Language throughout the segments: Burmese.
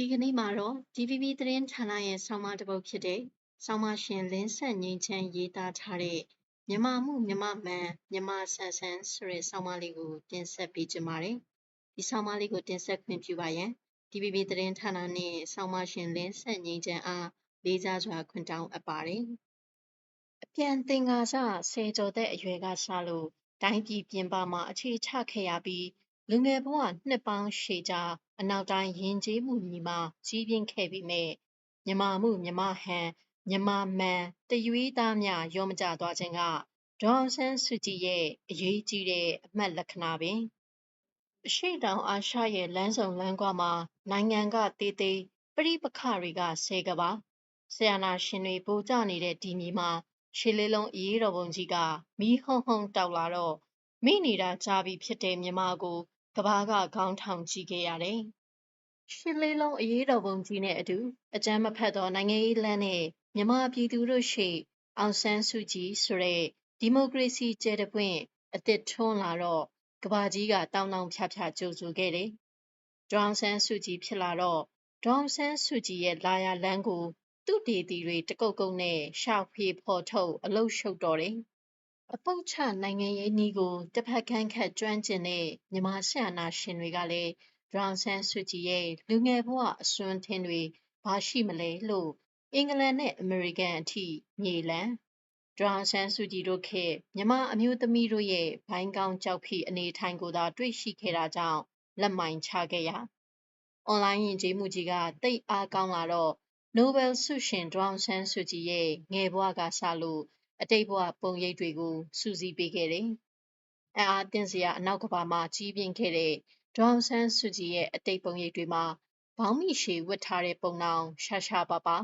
ဒီကနေ့မှာတော့ DVB သတင်းဌာနရဲ့ဆောင်းပါးတစ်ပုဒ်ဖြစ်တဲ့ဆောင်းပါးရှင်လင်းဆက်ငိမ့်ချမ်းရေးသားထားတဲ့မြမမှုမြမမှန်မြမဆန်ဆန်ဆိုတဲ့ဆောင်းပါးလေးကိုတင်ဆက်ပေးကြပါမယ်။ဒီဆောင်းပါးလေးကိုတင်ဆက်ခွင့်ပြုပါရန် DVB သတင်းဌာနနှင့်ဆောင်းပါးရှင်လင်းဆက်ငိမ့်ချမ်းအားလေးစားစွာခွင့်တောင်းအပ်ပါတယ်။အပြန်သင်္ကာစဆယ်ကျော်သက်အရွယ်ကစလို့တိုင်းပြည်ပြင်ပမှာအခြေချခဲ့ရပြီး လူငယ်ဘဝနှစ်ပေါင်းရှည်ကြာအနောက်တိုင်းယဉ်ကျေးမှုညီမှာကြီးပြင်းခဲ့ပေမဲ့မြမမှုမြမဟန်မြမမှန်တရွေးသားများရောမကြသွားခြင်းကဒေါအောင်ဆန်းစုကြည်ရဲ့အရေးကြီးတဲ့အမှတ်လက္ခဏာပင်အရှိတောင်အာရှရဲ့လမ်းဆောင်လမ်းကွာမှာနိုင်ငံကတေးသေးပြိပခတွေကဆဲကပါဆရာနာရှင်တွေပူကြနေတဲ့ဒီမြေမှာရှေးလေးလုံးအေးတော်ပုံကြီးကမီးဟုံဟုံတောက်လာတော့မိနေတာကြားပြီးဖြစ်တဲ့မြမကို ကဘာကခေါင်းထောင်ကြည့်ခဲ့ရတယ်။ရှစ်လေးလုံးအရေးတော်ပုံကြီးနဲ့အတူအကြမ်းမဖက်သောနိုင်ငံရေးလမ်းနဲ့မြမပြည်သူတို့ရှိအောင်ဆန်းစုကြည်ဆိုတဲ့ဒီမိုကရေစီကျဲတပွင့်အသစ်ထွန်းလာတော့ကဘာကြီးကတောင်းတောင်းဖြားဖြားကြိုဆိုခဲ့တယ်။ဒေါအောင်ဆန်းစုကြည်ဖြစ်လာတော့ဒေါအောင်ဆန်းစုကြည်ရဲ့လာရလန်းကိုသူ့ဒေတီတွေတကုတ်ကုတ်နဲ့ရှာဖွေဖော်ထုတ်အလုရှုပ်တော်တယ် အပုတ်ချနိုင်ငံရေးနည်းကိုတစ်ဖက်ကမ်းခတ်ကျွမ်းကျင်တဲ့မြန်မာစစ်အာဏာရှင်တွေကလည်းဒေါ်အောင်ဆန်းစုကြည်ရဲ့လူငယ်ဘဝအစွန်းထင်းတွေဘာရှိမလဲလို့အင်္ဂလန်နဲ့အမေရိကန်အထိမြေလံဒေါ်အောင်ဆန်းစုကြည်တို့ခေတ်မြန်မာအမျိုးသမီးတို့ရဲ့ဘိုင်းကောင်းကြောက်ဖိအနေထိုင်ကိုသာတွေ့ရှိခဲ့တာကြောင့်လက်မိုင်ချခဲ့ရအွန်လိုင်းယဉ်ကျေးမှုကြီးကတိတ်အားကောင်းလာတော့နိုဘယ်ဆုရှင်ဒေါအောင်ဆန်းစုကြည်ရဲ့ငယ်ဘဝကစလို့ အတိတ်ဘဝပုံရိပ်တွေကိုစူးစီးပေးခဲ့တယ်။အံ့အားသင့်စရာအနောက်ကမ္ဘာမှာကြီးပြင်းခဲ့တဲ့ဒေါ်အောင်ဆန်းစုကြည်ရဲ့အတိတ်ပုံရိပ်တွေမှာဘောင်းမိရှည်ဝတ်ထားတဲ့ပုံတောင်ရှာရှာပါပါ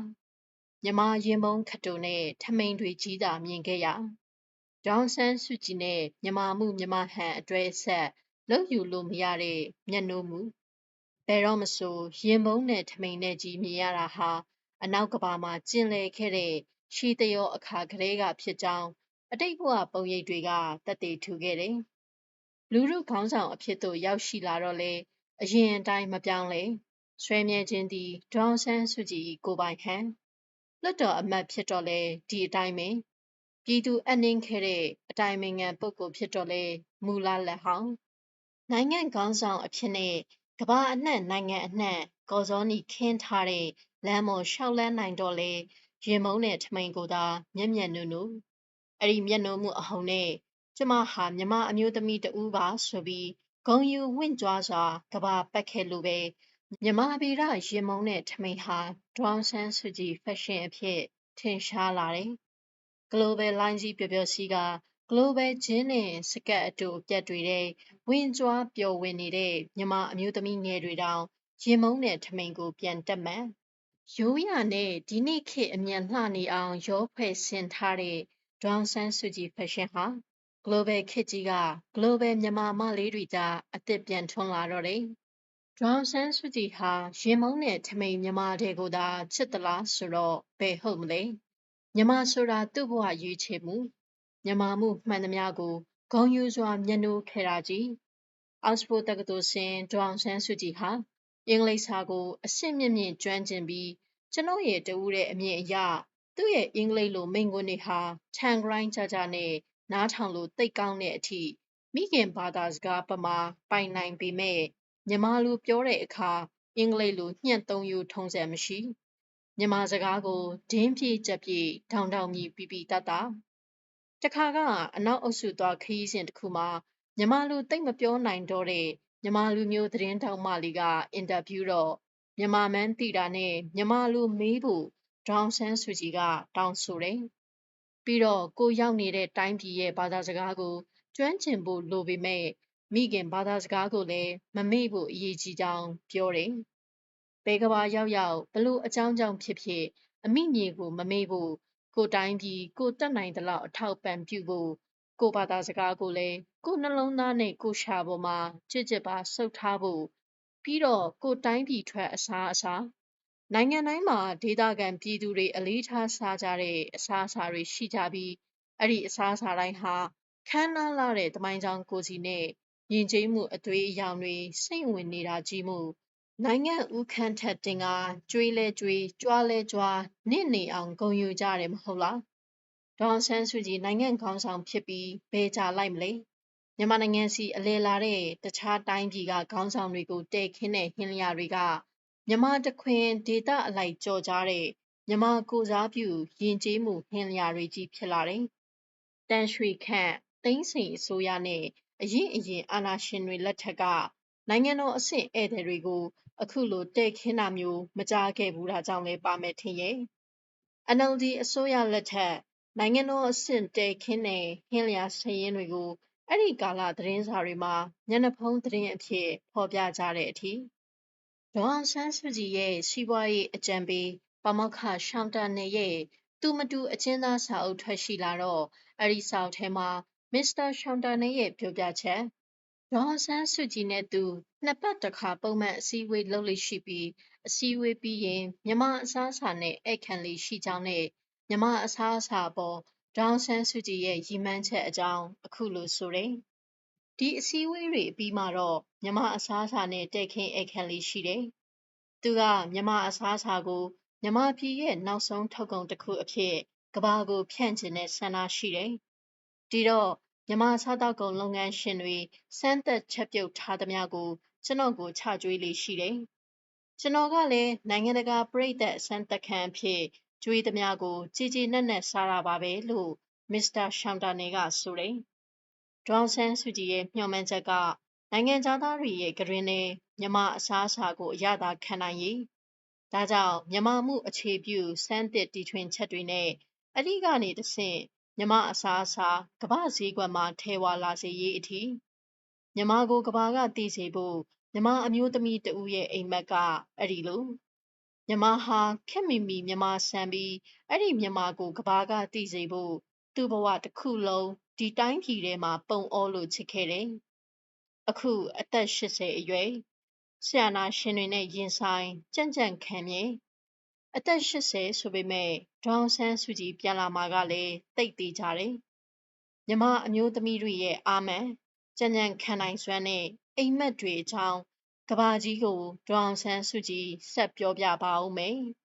မြမရင်မုံခတုံနဲ့ထမိန်တွေကြီးတာမြင်ခဲ့ရဒေါအောင်ဆန်းစုကြည်နဲ့မြမမှုမြမဟန်အတွဲဆက်လောက်ယူလို့မရတဲ့မျက်နှိုးမှုဘယ်တော့မဆိုရင်မုံနဲ့ထမိန်နဲ့ကြီးမြင်ရတာဟာအနောက်ကဘာမှာကျင်လည်ခဲ့တဲ့ ရှီတယောအခါကလေးကဖြစ်ကြောင်းအတိတ်ဘဝပုံရိပ်တွေကတက်တည်ထူခဲ့တယ်။လူမှုခေါင်းဆောင်အဖြစ်သို့ရောက်ရှိလာတော့လေအရင်အတိုင်းမပြောင်းလဲဆွဲမြဲခြင်းသည်ဒေါန်ဆန်းစုကြည်ကိုပိုင်ဟန်လွတ်တော်အမတ်ဖြစ်တော့လေဒီအတိုင်းပင်ပြည်သူအနှင်းခဲ့တဲ့အတိုင်းမင်ငံပုဂ္ဂိုလ်ဖြစ်တော့လေမူလာလက်ဟောင်းနိုင်ငံခေါင်းဆောင်အဖြစ်နဲ့ကမ္ဘာအနှံ့နိုင်ငံအနှံ့ကော်စောနီခင်းထားတဲ့လမ်းမော်ရှောက်လန်းနိုင်တော့လေ ရင်မုံနဲ့ထမိန်ကိုသာမျက်မျက်နုနုအဲ့ဒီမျက်နှာမှုအဟုန်နဲ့ကျမဟာမြမအမျိုးသမီးတူပါဆိုပြီးဂုံယူဝင့်ကြွားစွာကဘာပတ်ခဲ့လို့ပဲမြမဗီရရင်မုံနဲ့ထမိန်ဟာဒွန်ဆန်းစုကြည်ဖက်ရှင်အဖြစ်ထင်ရှားလာတယ်။ Global Line ကြီးပျော်ပျော်စီက Global ဂျင်းနဲ့စကတ်အတူအပြတ်တွေတဲ့ဝင်ကြွားပျော်ဝင်နေတဲ့မြမအမျိုးသမီးငယ်တွေတောင်ရင်မုံနဲ့ထမိန်ကိုပြန်တက်မှန် ရိုးရာနဲ့ ဒီနေ့ခေတ်အမြန်လှနေအောင် ရောဖွဲ့ဆင်ထားတဲ့ ဒေါအောင်ဆန်းစုကြည် ဖက်ရှင်ဟာ Global ခေတ်ကြီးက Global မြန်မာမလေးတွေကြား အသစ်ပြန်ထွန်းလာတော့တယ်။ဒေါအောင်ဆန်းစုကြည်ဟာရင်မုံနဲ့ထမိန်မြန်မာတွေကိုသာ ချစ်သလားဆိုတော့ ဘယ်ဟုတ်မလဲ။မြန်မာဆိုတာ သူ့ဘဝရွေးချယ်မှု မြန်မာမှုမှန်သမျှကို ဂုံယူစွာမျက်နှိုးခဲ့တာကြီး။အောက်စဖို့တက္ကသိုလ်ဆင်း ဒေါအောင်ဆန်းစုကြည်ဟာ အင်္ဂလိပ်စာကို အဆင့်မြင့်မြင့်ကျွမ်းကျင်ပြီးကျွန်ုပ်ရဲ့တဦးတဲ့အမြင်အရသူ့ရဲ့အင်္ဂလိပ်လိုမိန့်ခွန်းတွေဟာထန်ဂရိုင်းကြကြနဲ့နားထောင်လို့သိကောင်းတဲ့အထိမိခင်ဘာသာစကားပမာပိုင်နိုင်ပေမဲ့မြန်မာလူပြောတဲ့အခါအင်္ဂလိပ်လိုညှက်သုံးယူထုံးစံမရှိမြန်မာစကားကိုဒင်းပြေးချက်ပြေးထောင်ထောင်မြည်ပြပြတတ်တာတခါကအနောက်အုပ်စုသွားခရီးစဉ်တစ်ခုမှာမြန်မာလူသိမ့်မပြောနိုင်တော့တဲ့ မြန်မာလူမျိုးသတင်းတောက်မလေးကအင်တာဗျူးတော့မြန်မာမန်းတိတာနဲ့မြန်မာလူမေးဖို့ဒေါအောင်ဆန်းစုကြည်ကတောင်းဆိုတယ်။ပြီးတော့ကိုရောက်နေတဲ့တိုင်းပြည်ရဲ့ဘာသာစကားကိုကျွမ်းကျင်ဖို့လိုပေမဲ့မိခင်ဘာသာစကားကိုလည်းမမေ့ဖို့အရေးကြီးကြောင်းပြောတယ်။ဘယ်ကဘာရောက်ရောက်ဘလို့အကြောင်းကြောင့်ဖြစ်ဖြစ်အမိမြေကိုမမေ့ဖို့ကိုတိုင်းပြည်ကိုတက်နိုင်သလောက်အထောက်ပံ့ပြုဖို့ ကိုဘာသာစကားကိုလည်း ကိုနှလုံးသားနဲ့ ကိုရှာပေါ်မှာကြစ်ကြစ်ပါဆုပ်ထားဖို့ ပြီးတော့ ကိုတိုင်းပြည်ထွက် အစားအစာ နိုင်ငံတိုင်းမှာ ဒေသခံပြည်သူတွေ အလေးထားစားကြတဲ့ အစားအစာတွေရှိကြပြီး အဲ့ဒီအစားအစာတိုင်းဟာ ခမ်းနားလာတဲ့တမိုင်းကြောင်ကိုစီနဲ့ ယဉ်ကျေးမှု အသွေးအယောင်တွေ စိတ်ဝင်နေတာကြီးမှုနိုင်ငံဦးခန့်ထက်တင်ကကျွေးလဲကျွေး ကြွားလဲကြွားနင့်နေအောင် ဂုံယူကြတယ် မဟုတ်လား ဒေါအောင်ဆန်းစုကြည်နိုင်ငံခေါင်းဆောင်ဖြစ်ပြီးဘယ်ကြလိုက်မလဲမြန်မာနိုင်ငံစီအလဲလာတဲ့တခြားတိုင်းပြည်ကခေါင်းဆောင်တွေကိုတဲခင်းတဲ့ဟင်းလျာတွေကမြန်မာတခွင်ဒေသအလိုက်ကြော်ကြားတဲ့မြန်မာကိုစားပြုယဉ်ကျေးမှုဟင်းလျာတွေကြီးဖြစ်လာတယ်။တန်ရွှေခန့်သိန်းစိန်အစိုးရနဲ့အရင်အရင်အာဏာရှင်တွေလက်ထက်ကနိုင်ငံတော်အဆင့်ဧည့်သည်တွေကို အခုလိုတဲ့ခင်းတာမျိုးမကြားခဲ့ဘူးတာကြောင့်လည်းပါမယ်ထင်ရဲ့။ NLD အစိုးရလက်ထက် နိုင်ငံတော်အဆင့်တဲ့ခင်းတဲ့ဟင်းလျာစရင်တွေကိုအဲ့ဒီကာလသတင်းစာတွေမှာညနေဖုံးသတင်းအဖြစ်ဖော်ပြကြတဲ့အထိဒေါအောင်ဆန်းစုကြည်ရဲ့စီးပွားရေးအကြံပေးပမောက္ခရှောင်းတန်နေရဲ့သူမတူအကျဉ်းသားစာအုပ်ထွက်ရှိလာတော့အဲ့ဒီစာအုပ်ထဲမှာမစ္စတာရှောင်းတန်နေရဲ့ပြောပြချက်ဒေါ်အောင်ဆန်းစုကြည်နဲ့သူနှစ်ပတ်တစ်ခါပုံမှန်အစည်းအဝေးလုပ်လို့ရှိပြီးအစည်းအဝေးပြီးရင်မြမအစားအစာနဲ့ဧည့်ခံလေးရှိကြောင်းနဲ့ မြမအစားအစာပေါ်ဒေါအောင်ဆန်းစုကြည်ရဲ့ရည်မှန်းချက်အကြောင်းအခုလိုဆိုတယ်။ဒီအစည်းအဝေးတွေအပြီးမှာတော့မြမအစားအစာနဲ့တဲ့ခင်းဧည့်ခံလေးရှိတယ်။သူကမြမအစားအစာကိုမြမပြည်ရဲ့နောက်ဆုံးထုတ်ကုန်တစ်ခုအဖြစ်ကဘာကိုဖြန့်ကျင်တဲ့ဆန္ဒရှိတယ်။ဒီတော့မြန်မာစားတောက်ကုန်လုပ်ငန်းရှင်တွေစမ်းသက်ချက်ပြုတ်ထားသမျှကိုကျွန်တော်ကိုချကြွေးလေးရှိတယ်။ကျွန်တော်ကလည်းနိုင်ငံတကာပြည်သက်စမ်းသက်ခံအဖြစ် ကြွေးသမျှကိုကြည်ကြည်နက်နက်စားတာပါပဲလို့မစ္စတာရှောင်းတာနေကဆိုတယ်။ဒေါန်ဆန်းစုကြည်ရဲ့မျှော်မှန်းချက်ကနိုင်ငံသားတွေရဲ့ကရင်နဲ့မြမအစားအစာကိုအရသာခံနိုင်ရေးဒါကြောင့်မြမမှုအခြေပြုစမ်းသစ်တီထွင်ချက်တွေနဲ့အဓိကနေတဆင့်မြမအစားအစာကမ္ဘာစည်းကွက်မှာထဲဝါလာစေရေးအထိမြမကိုကဘာကသိစေဖို့မြမအမျိုးသမီးတဦးရဲ့အိမ်မက်ကအဲ့ဒီလို မြမဟာခက်မီမီမြမဆန်ပြီးအဲ့ဒီမြမကိုကဘာကသိစေဖို့သူ့ဘဝတစ်ခုလုံးဒီတိုင်းပြည်ထဲမှာပုံအောလို့ချစ်ခဲ့တယ်အခုအသက်80အရွယ်ဆရာနာရှင်တွေနဲ့ရင်ဆိုင်ကြံ့ကြံ့ခံမြင်အသက်80ဆိုပေမဲ့ဒေါအောင်ဆန်းစုကြည်ပြန်လာမှာကလည်းတိတ်သေးကြတယ်မြမအမျိုးသမီးတွေရဲ့အာမန်ကြံ့ကြံ့ခံနိုင်စွမ်းနဲ့အိမ်မက်တွေအကြောင်း ကဘာကြီးကိုဒေါအောင်ဆန်းစုကြည်ဆက်ပြောပြပါဦးမယ်။